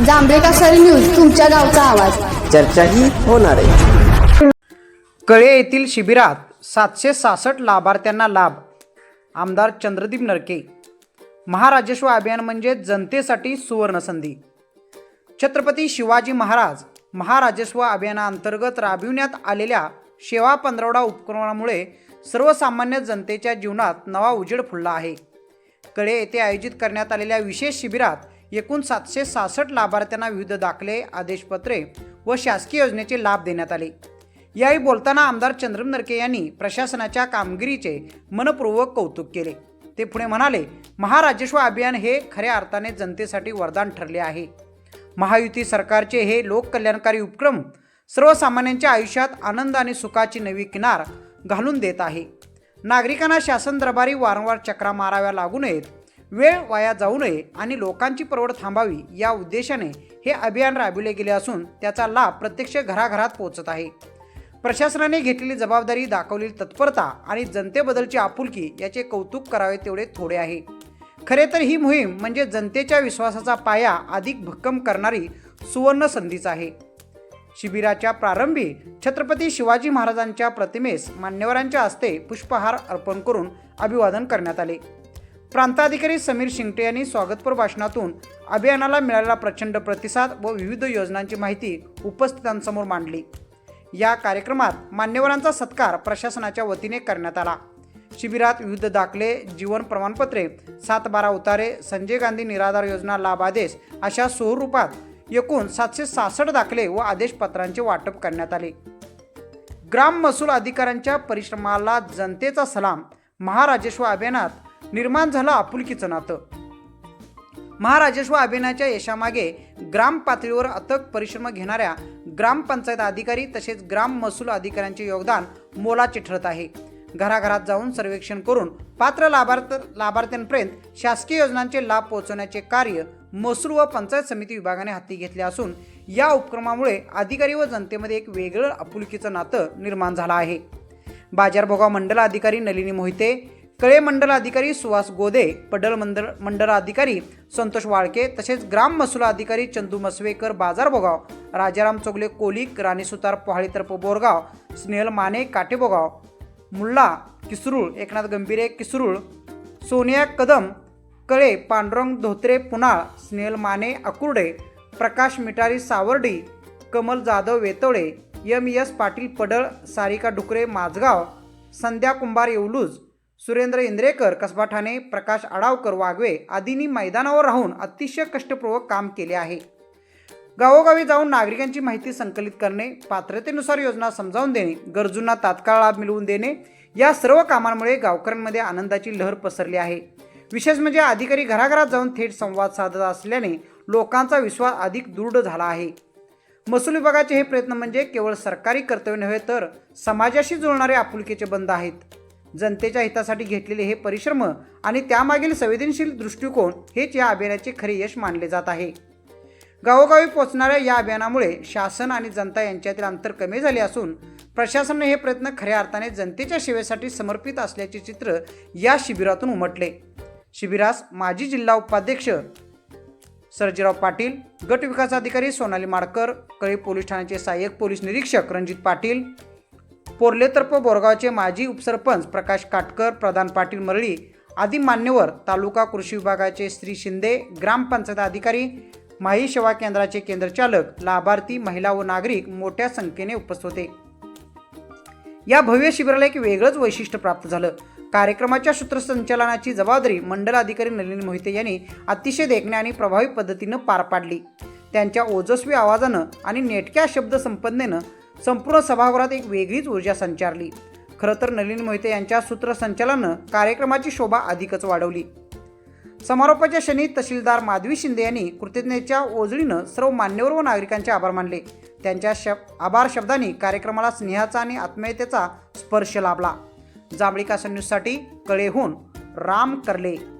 Sir news तुमच्या गावचा आवाज. चर्चाही होणार आहे. कळे येथील शिबिरात सातशे सहासष्ट लाभार्थ्यांना लाभ. आमदार चंद्रदीप नरके. महाराजेश्व अभियान म्हणजे जनतेसाठी सुवर्णसंधी. छत्रपती शिवाजी महाराज महाराजेश्व अभियानाअंतर्गत राबविण्यात आलेल्या सेवा पंधरवडा उपक्रमामुळे सर्वसामान्य जनतेच्या जीवनात नवा उजेड फुलला आहे. कळे येथे आयोजित करण्यात आलेल्या विशेष शिबिरात एकूण सातशे सहासष्ट लाभार्थ्यांना विविध दाखले आदेशपत्रे व शासकीय योजनेचे लाभ देण्यात आले. याही बोलताना आमदार चंद्रम नरके यांनी प्रशासनाच्या कामगिरीचे मनपूर्वक कौतुक केले. ते पुढे म्हणाले महाराजेश्व अभियान हे खऱ्या अर्थाने जनतेसाठी वरदान ठरले आहे. महायुती सरकारचे हे लोककल्याणकारी उपक्रम सर्वसामान्यांच्या आयुष्यात आनंद आणि सुखाची नवी किनार घालून देत आहे. नागरिकांना शासन दरबारी वारंवार चक्रा माराव्या लागू नयेत. वेळ वाया जाऊ नये आणि लोकांची परवड थांबावी या उद्देशाने हे अभियान राबविले गेले असून त्याचा लाभ प्रत्यक्ष घराघरात पोहोचत आहे. प्रशासनाने घेतलेली जबाबदारी दाखवलेली तत्परता आणि जनतेबद्दलची आपुलकी याचे कौतुक करावे तेवढे थोडे आहे. खरे तर ही मोहीम म्हणजे जनतेच्या विश्वासाचा पाया अधिक भक्कम करणारी सुवर्ण संधीच आहे. शिबिराच्या प्रारंभी छत्रपती शिवाजी महाराजांच्या प्रतिमेस मान्यवरांच्या हस्ते पुष्पहार अर्पण करून अभिवादन करण्यात आले. प्रांताधिकारी समीर शिंगटे यांनी स्वागतपर भाषणातून अभियानाला मिळालेला प्रचंड प्रतिसाद व विविध योजनांची माहिती उपस्थितांसमोर मांडली. या कार्यक्रमात मान्यवरांचा सत्कार प्रशासनाच्या वतीने करण्यात आला. शिबिरात विविध दाखले जीवन प्रमाणपत्रे सात बारा उतारे संजय गांधी निराधार योजना लाभ आदेश अशा स्वरूपात एकूण सातशे सहासष्ट दाखले व आदेशपत्रांचे वाटप करण्यात आले. ग्राम महसूल अधिकाऱ्यांच्या परिश्रमाला जनतेचा सलाम महाराजेश्वर अभियानात निर्माण झालं आपुलकीचं नातं. महाराजेश्व अभिनयाच्या यशामागे ग्राम पातळीवर अथक परिश्रम घेणाऱ्या ग्रामपंचायत अधिकारी तसेच ग्राम महसूल अधिकाऱ्यांचे योगदान मोलाचे ठरत आहे. घराघरात जाऊन सर्वेक्षण करून पात्र लाभार्थ लाभार्थ्यांपर्यंत शासकीय योजनांचे लाभ पोहोचवण्याचे कार्य महसूल व पंचायत समिती विभागाने हाती घेतले असून या उपक्रमामुळे अधिकारी व जनतेमध्ये एक वेगळं आपुलकीचं नातं निर्माण झालं आहे. बाजारभोगाव मंडल अधिकारी नलिनी मोहिते कळे मंडल अधिकारी सुहास गोदे पडल मंडळ मंडल अधिकारी संतोष वाळके तसेच ग्राम महसूल अधिकारी चंदू मसवेकर बाजारबोगाव राजाराम चोगले कोलिक राणी सुतार पोहाळीतर्फ बोरगाव स्नेहल माने काटेबोगाव मुल्ला किसरूळ एकनाथ गंभीरे किसरूळ सोनिया कदम कळे पांडुरंग धोत्रे पुनाळ स्नेहल माने अकुर्डे प्रकाश मिटारी सावर्डी कमल जाधव वेतोळे एम एस पाटील पडळ सारिका डुकरे माझगाव संध्या कुंभार येवलूज सुरेंद्र इंद्रेकर कसबा ठाणे प्रकाश आडावकर वाघवे आदींनी मैदानावर राहून अतिशय कष्टपूर्वक काम केले आहे. गावोगावी जाऊन नागरिकांची माहिती संकलित करणे पात्रतेनुसार योजना समजावून देणे गरजूंना तात्काळ लाभ मिळवून देणे या सर्व कामांमुळे गावकऱ्यांमध्ये आनंदाची लहर पसरली आहे. विशेष म्हणजे अधिकारी घराघरात जाऊन थेट संवाद साधत असल्याने लोकांचा विश्वास अधिक दृढ झाला आहे. महसूल विभागाचे हे प्रयत्न म्हणजे केवळ सरकारी कर्तव्य नव्हे तर समाजाशी जुळणारे आपुलकीचे बंध आहेत. जनतेच्या हितासाठी घेतलेले हे परिश्रम आणि त्यामागील संवेदनशील दृष्टिकोन हेच या अभियानाचे खरे यश मानले जात आहे. गावोगावी पोचणाऱ्या या अभियानामुळे शासन आणि जनता यांच्यातील अंतर कमी झाले असून प्रशासनाने हे प्रयत्न खऱ्या अर्थाने जनतेच्या सेवेसाठी समर्पित असल्याचे चित्र या शिबिरातून उमटले. शिबिरास माजी जिल्हा उपाध्यक्ष सर्जीराव पाटील गट विकास अधिकारी सोनाली माडकर कळी पोलीस ठाण्याचे सहाय्यक पोलीस निरीक्षक रणजित पाटील पोर्लेतर्फ बोरगावचे माजी उपसरपंच प्रकाश काटकर प्रधान पाटील मरळी आदी मान्यवर तालुका कृषी विभागाचे श्री शिंदे ग्रामपंचायत अधिकारी माही सेवा केंद्राचे केंद्रचालक लाभार्थी महिला व नागरिक मोठ्या संख्येने उपस्थित होते. या भव्य शिबिराला एक वेगळंच वैशिष्ट्य प्राप्त झालं. कार्यक्रमाच्या सूत्रसंचालनाची जबाबदारी मंडल अधिकारी नलिन मोहिते यांनी अतिशय देखण्या आणि प्रभावी पद्धतीनं पार पाडली. त्यांच्या ओजस्वी आवाजानं आणि नेटक्या शब्दसंपन्नेनं संपूर्ण सभागृहात एक वेगळीच ऊर्जा संचारली. खरं तर नलिन मोहिते यांच्या सूत्रसंचालनानं कार्यक्रमाची शोभा अधिकच वाढवली. समारोपाच्या क्षणी तहसीलदार माधवी शिंदे यांनी कृतज्ञतेच्या ओजळीनं सर्व मान्यवर व नागरिकांचे आभार मानले. त्यांच्या शब आभार शब्दांनी कार्यक्रमाला स्नेहाचा आणि आत्मीयतेचा स्पर्श लाभला. जांभळी कासन न्यूजसाठी कळेहून राम करले.